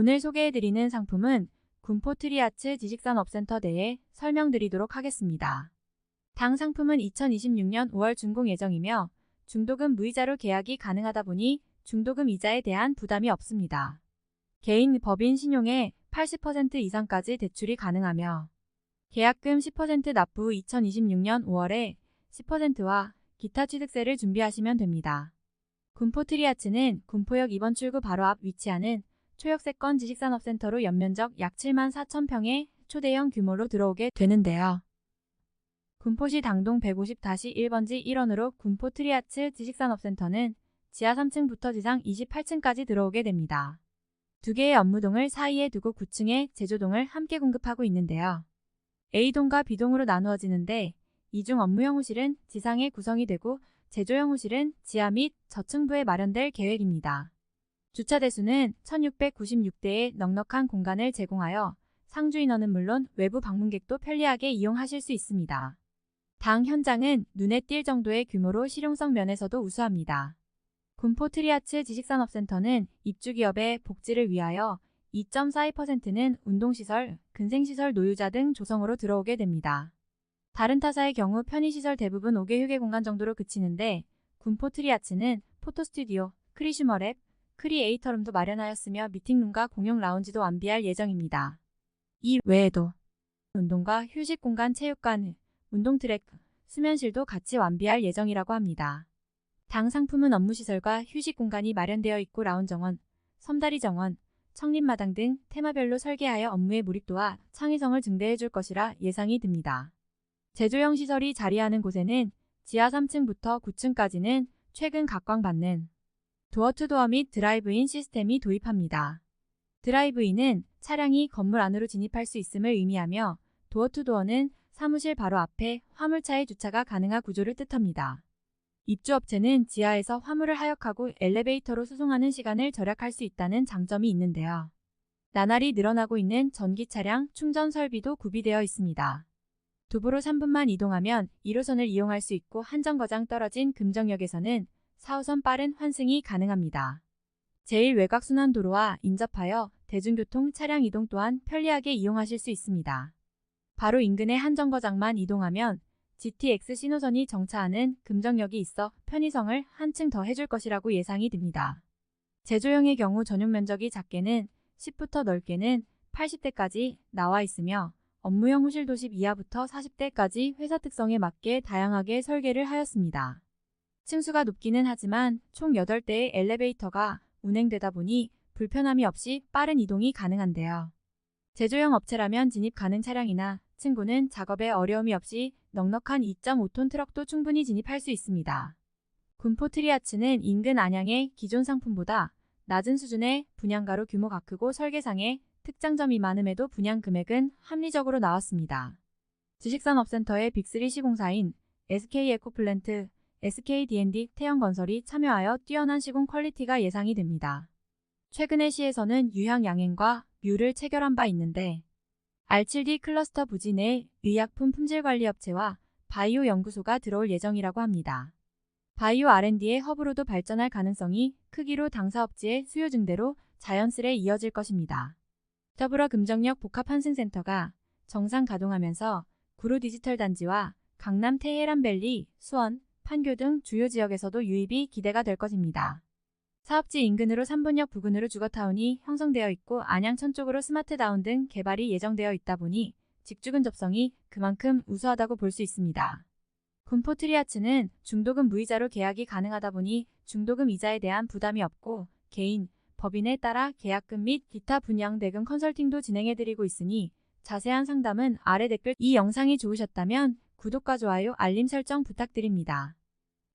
오늘 소개해드리는 상품은 군포트리아츠 지식산업센터 내에 설명드리도록 하겠습니다. 당 상품은 2026년 5월 준공 예정이며 중도금 무이자로 계약이 가능하다 보니 중도금 이자에 대한 부담이 없습니다. 개인 법인 신용의 80% 이상까지 대출이 가능하며 계약금 10% 납부 후 2026년 5월에 10%와 기타 취득세를 준비하시면 됩니다. 군포트리아츠는 군포역 2번 출구 바로 앞 위치하는 초역세권 지식산업센터로 연면적 약 7만 4천 평의 초대형 규모로 들어오게 되는데요. 군포시 당동 150-1번지 1원으로 군포 트리아츠 지식산업센터는 지하 3층부터 지상 28층까지 들어오게 됩니다. 두 개의 업무동을 사이에 두고 9층의 제조동을 함께 공급하고 있는데요. A동과 B동으로 나누어지는데 이중 업무형 호실은 지상에 구성이 되고 제조형 호실은 지하 및 저층부에 마련될 계획입니다. 주차 대수는 1696대의 넉넉한 공간을 제공하여 상주 인원은 물론 외부 방문객도 편리하게 이용하실 수 있습니다. 당 현장은 눈에 띌 정도의 규모로 실용성 면에서도 우수합니다. 군포 트리아츠 지식산업센터는 입주기업의 복지를 위하여 2.42%는 운동시설, 근생시설 노유자 등 조성으로 들어오게 됩니다. 다른 타사의 경우 편의시설 대부분 5개 휴게 공간 정도로 그치는데 군포 트리아츠는 포토스튜디오, 크리슈머랩, 크리에이터룸도 마련하였으며 미팅룸과 공용 라운지도 완비할 예정입니다. 이 외에도 운동과 휴식 공간 체육관, 운동 트랙, 수면실도 같이 완비할 예정이라고 합니다. 당 상품은 업무시설과 휴식 공간이 마련되어 있고 라운 정원, 섬다리 정원, 청림마당 등 테마별로 설계하여 업무의 몰입도와 창의성을 증대해 줄 것이라 예상이 듭니다. 제조형 시설이 자리하는 곳에는 지하 3층부터 9층까지는 최근 각광받는 도어투도어 및 드라이브인 시스템이 도입합니다. 드라이브인은 차량이 건물 안으로 진입할 수 있음을 의미하며 도어투도어는 사무실 바로 앞에 화물차의 주차가 가능한 구조를 뜻합니다. 입주업체는 지하에서 화물을 하역하고 엘리베이터로 수송하는 시간을 절약할 수 있다는 장점이 있는데요. 나날이 늘어나고 있는 전기 차량 충전 설비도 구비되어 있습니다. 도보로 3분만 이동하면 1호선을 이용할 수 있고 한정거장 떨어진 금정역에서는 4호선 빠른 환승이 가능합니다. 제1외곽순환도로와 인접하여 대중교통 차량 이동 또한 편리하게 이용하실 수 있습니다. 바로 인근의 한 정거장만 이동하면 GTX 신호선이 정차하는 금정역이 있어 편의성을 한층 더 해줄 것이라고 예상이 듭니다. 제조형의 경우 전용 면적이 작게는 10부터 넓게는 80대까지 나와 있으며 업무용 호실 도시 이하부터 40대까지 회사 특성에 맞게 다양하게 설계를 하였습니다. 층수가 높기는 하지만 총 8대의 엘리베이터가 운행되다 보니 불편함이 없이 빠른 이동이 가능한데요. 제조형 업체라면 진입 가능 차량이나 층고는 작업에 어려움이 없이 넉넉한 2.5톤 트럭도 충분히 진입할 수 있습니다. 군포 트리아츠는 인근 안양의 기존 상품보다 낮은 수준의 분양가로 규모가 크고 설계상에 특장점이 많음에도 분양 금액은 합리적으로 나왔습니다. 지식산업센터의 빅3 시공사인 SK에코플랜트, SKD&D 태형건설이 참여하여 뛰어난 시공 퀄리티가 예상이 됩니다. 최근에 시에서는 유향 양행과 뮤를 체결한 바 있는데 R7D 클러스터 부지 내 의약품 품질관리업체와 바이오 연구소가 들어올 예정이라고 합니다. 바이오 R&D의 허브로도 발전할 가능성이 크기로 당사업지의 수요 증대로 자연스레 이어질 것입니다. 더불어 금정역 복합환승센터가 정상 가동하면서 구로 디지털 단지와 강남 테헤란밸리, 수원, 판교 등 주요 지역에서도 유입이 기대가 될 것입니다. 사업지 인근으로 3분역 부근으로 주거타운이 형성되어 있고 안양천 쪽으로 스마트다운 등 개발이 예정되어 있다 보니 직주 근 접성이 그만큼 우수하다고 볼 수 있습니다. 군포 트리아츠는 중도금 무이자로 계약이 가능하다 보니 중도금 이자에 대한 부담이 없고 개인, 법인에 따라 계약금 및 기타 분양 대금 컨설팅도 진행해드리고 있으니 자세한 상담은 아래 댓글 이 영상이 좋으셨다면 구독과 좋아요 알림 설정 부탁드립니다.